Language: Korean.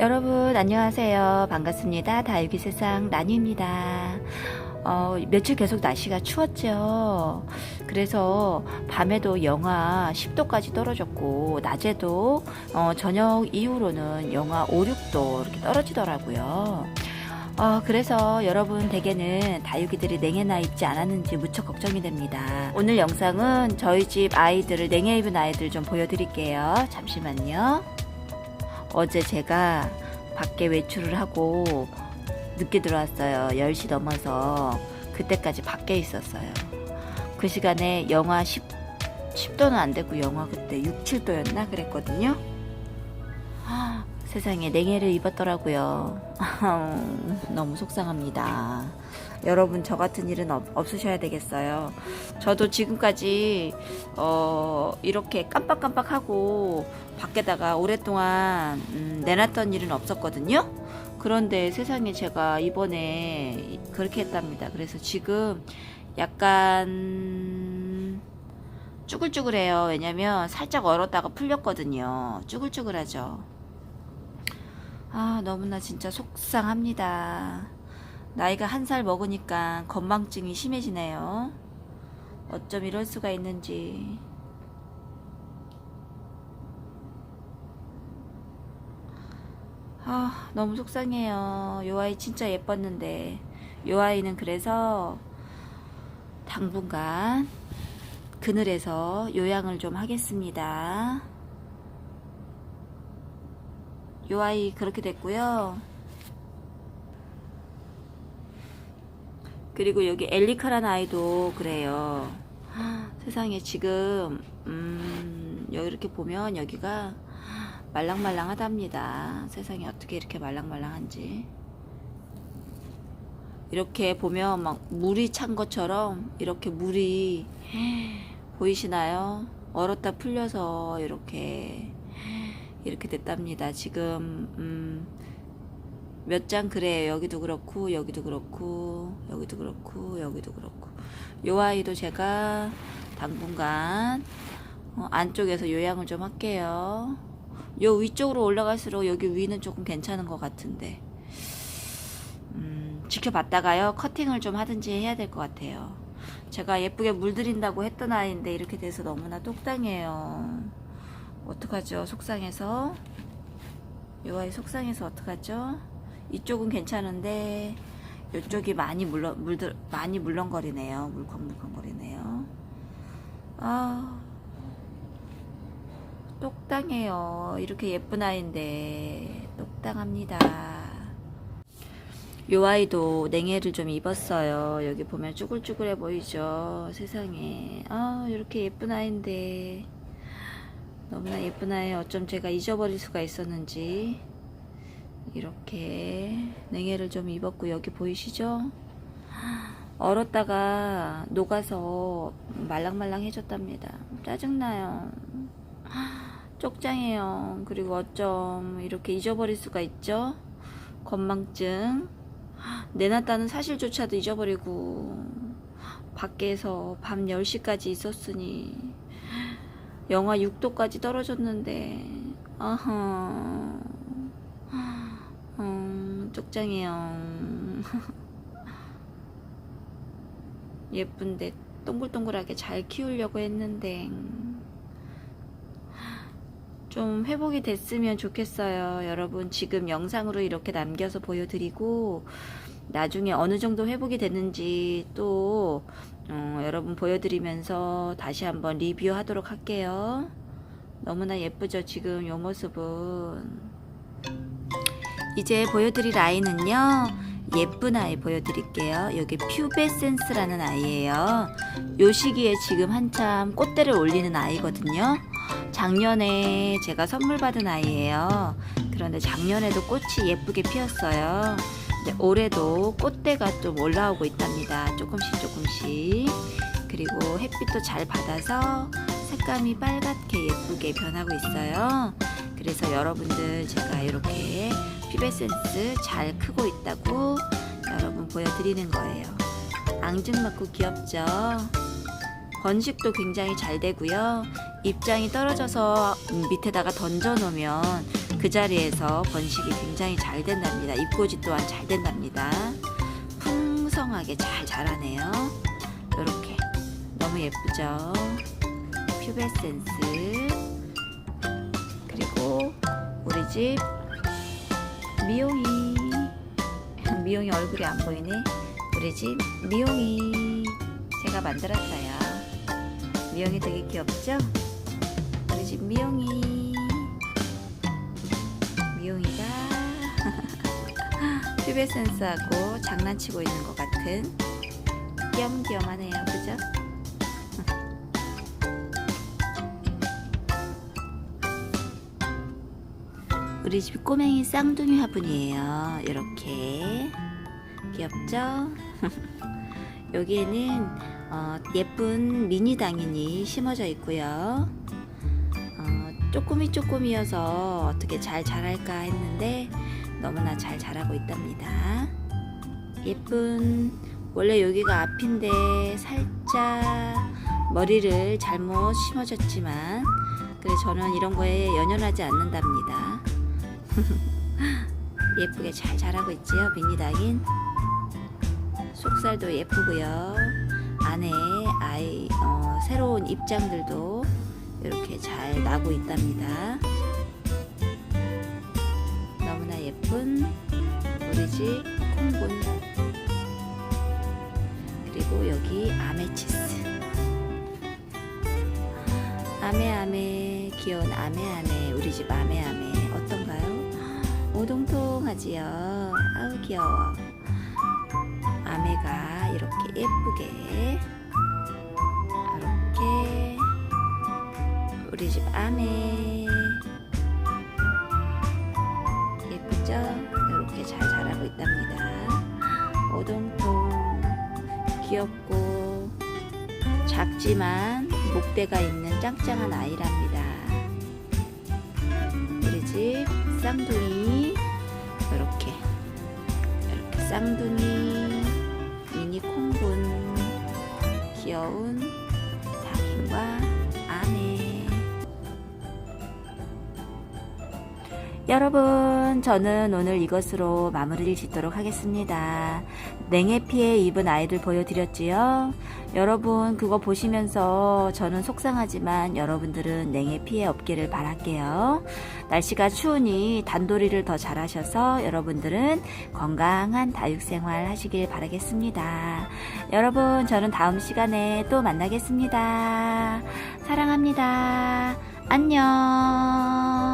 여러분 안녕하세요. 반갑습니다. 다육이 세상 나니입니다. 어, 며칠 계속 날씨가 추웠죠. 그래서 밤에도 영하 10도까지 떨어졌고 낮에도 어, 저녁 이후로는 영하 5, 6도 이렇게 떨어지더라고요. 어, 그래서 여러분 댁에는 다육이들이 냉해나 입지 않았는지 무척 걱정이 됩니다. 오늘 영상은 저희 집 아이들을 냉해 입은 아이들 좀 보여드릴게요. 잠시만요. 어제 제가 밖에 외출을 하고 늦게 들어왔어요. 10시 넘어서 그때까지 밖에 있었어요. 그 시간에 영하 10, 10도는 안 되고 영하 그때 6, 7도였나 그랬거든요. 아, 세상에 냉해를 입었더라고요. 너무 속상합니다. 여러분 저 같은 일은 없, 없으셔야 되겠어요. 저도 지금까지 어, 이렇게 깜빡깜빡하고 밖에다가 오랫동안 음, 내놨던 일은 없었거든요. 그런데 세상에 제가 이번에 그렇게 했답니다. 그래서 지금 약간 쭈글쭈글해요. 왜냐면 살짝 얼었다가 풀렸거든요. 쭈글쭈글하죠. 아, 너무나 진짜 속상합니다. 나이가 한 살 먹으니까 건망증이 심해지네요. 어쩜 이럴 수가 있는지. 아, 너무 속상해요. 요 아이 진짜 예뻤는데. 요 아이는 그래서 당분간 그늘에서 요양을 좀 하겠습니다. 요 아이 그렇게 됐고요. 그리고 여기 엘리카라는 아이도 그래요. 세상에 지금 음, 여기 이렇게 보면 여기가 말랑말랑하답니다. 세상에 어떻게 이렇게 말랑말랑한지. 이렇게 보면 막 물이 찬 것처럼 이렇게 물이 보이시나요? 얼었다 풀려서 이렇게 이렇게 됐답니다. 지금 음, 몇 장 그래요. 여기도 그렇고 여기도 그렇고 여기도 그렇고 여기도 그렇고 요 아이도 제가 당분간 어, 안쪽에서 요양을 좀 할게요. 요 위쪽으로 올라갈수록 여기 위는 조금 괜찮은 것 같은데 음, 지켜봤다가요 커팅을 좀 하든지 해야 될 것 같아요. 제가 예쁘게 물들인다고 했던 아이인데 이렇게 돼서 너무나 똑당해요. 어떡하죠? 속상해서 요 아이 속상해서 어떡하죠? 이쪽은 괜찮은데 이쪽이 많이 물렁 물들 많이 물렁거리네요. 물컹물컹거리네요. 아 똑당해요. 이렇게 예쁜 아이인데 똑당합니다. 요 아이도 냉해를 좀 입었어요. 여기 보면 쭈글쭈글해 보이죠. 세상에. 아, 이렇게 예쁜 아이인데. 너무나 예쁜 아이 어쩜 제가 잊어버릴 수가 있었는지. 이렇게 냉해를 좀 입었고, 여기 보이시죠? 얼었다가 녹아서 말랑말랑해졌답니다. 짜증나요. 쪽장해요. 그리고 어쩜 이렇게 잊어버릴 수가 있죠? 건망증. 내놨다는 사실조차도 잊어버리고 밖에서 밤 10시까지 있었으니 영하 6도까지 떨어졌는데 아하 음, 쪽장해요 예쁜데 동글동글하게 잘 키우려고 했는데 좀 회복이 됐으면 좋겠어요. 여러분, 지금 영상으로 이렇게 남겨서 보여드리고, 나중에 어느 정도 회복이 됐는지 또, 어, 여러분 보여드리면서 다시 한번 리뷰하도록 할게요. 너무나 예쁘죠, 지금 요 모습은. 이제 보여드릴 아이는요, 예쁜 아이 보여드릴게요. 여기 퓨베센스라는 아이예요. 요 시기에 지금 한참 꽃대를 올리는 아이거든요. 작년에 제가 선물 받은 아이예요. 그런데 작년에도 꽃이 예쁘게 피었어요. 근데 올해도 꽃대가 좀 올라오고 있답니다. 조금씩 조금씩. 그리고 햇빛도 잘 받아서 색감이 빨갛게 예쁘게 변하고 있어요. 그래서 여러분들 제가 이렇게 피베센스 잘 크고 있다고 여러분 보여드리는 거예요. 앙증맞고 귀엽죠? 번식도 굉장히 잘 되고요. 입장이 떨어져서 밑에다가 던져 놓으면 그 자리에서 번식이 굉장히 잘 된답니다. 입고지 또한 잘 된답니다. 풍성하게 잘 자라네요. 이렇게 너무 예쁘죠? 퓨베센스 그리고 우리 집 미용이 미용이 얼굴이 안 보이네. 우리 집 미용이 제가 만들었어요. 미용이 되게 귀엽죠? 우리 집 미용이 미 용이가 퓨베 센스하고 장난치고 있는 것 같은 귀염귀염하네요. 그죠? 우리 집 꼬맹이 쌍둥이 화분이에요. 이렇게 귀엽죠? 여기에는 어, 예쁜 미니 당인이 심어져 있고요. 어, 쪼꼬미 쪼꼬미여서 어떻게 잘 자랄까 했는데 너무나 잘 자라고 있답니다. 예쁜 원래 여기가 앞인데 살짝 머리를 잘못 심어졌지만 그래 저는 이런 거에 연연하지 않는답니다. 예쁘게 잘 자라고 있지요 미니 닭인 속살도 예쁘고요 안에 아이 어, 새로운 입장들도 이렇게 잘 나고 있답니다. 너무나 예쁜 집 콩분. 그리고 여기 아메치스. 아메아메 귀여운 아메아메 우리 집 아메아메 어떤가요? 오동통하지요. 아우 귀여워. 아메가 이렇게 예쁘게 우리 집 아메 예쁘죠? 이렇게 잘 자라고 있답니다 오동통 귀엽고 작지만 목대가 있는 짱짱한 아이랍니다. 우리 집 쌍둥이 이렇게 이렇게 쌍둥이 미니 콩분 귀여운 여러분, 저는 오늘 이것으로 마무리를 짓도록 하겠습니다. 냉해 피해 입은 아이들 보여드렸지요? 여러분, 그거 보시면서 저는 속상하지만 여러분들은 냉해 피해 없기를 바랄게요. 날씨가 추우니 단도리를 더 잘하셔서 여러분들은 건강한 다육생활 하시길 바라겠습니다. 여러분, 저는 다음 시간에 또 만나겠습니다. 사랑합니다. 안녕.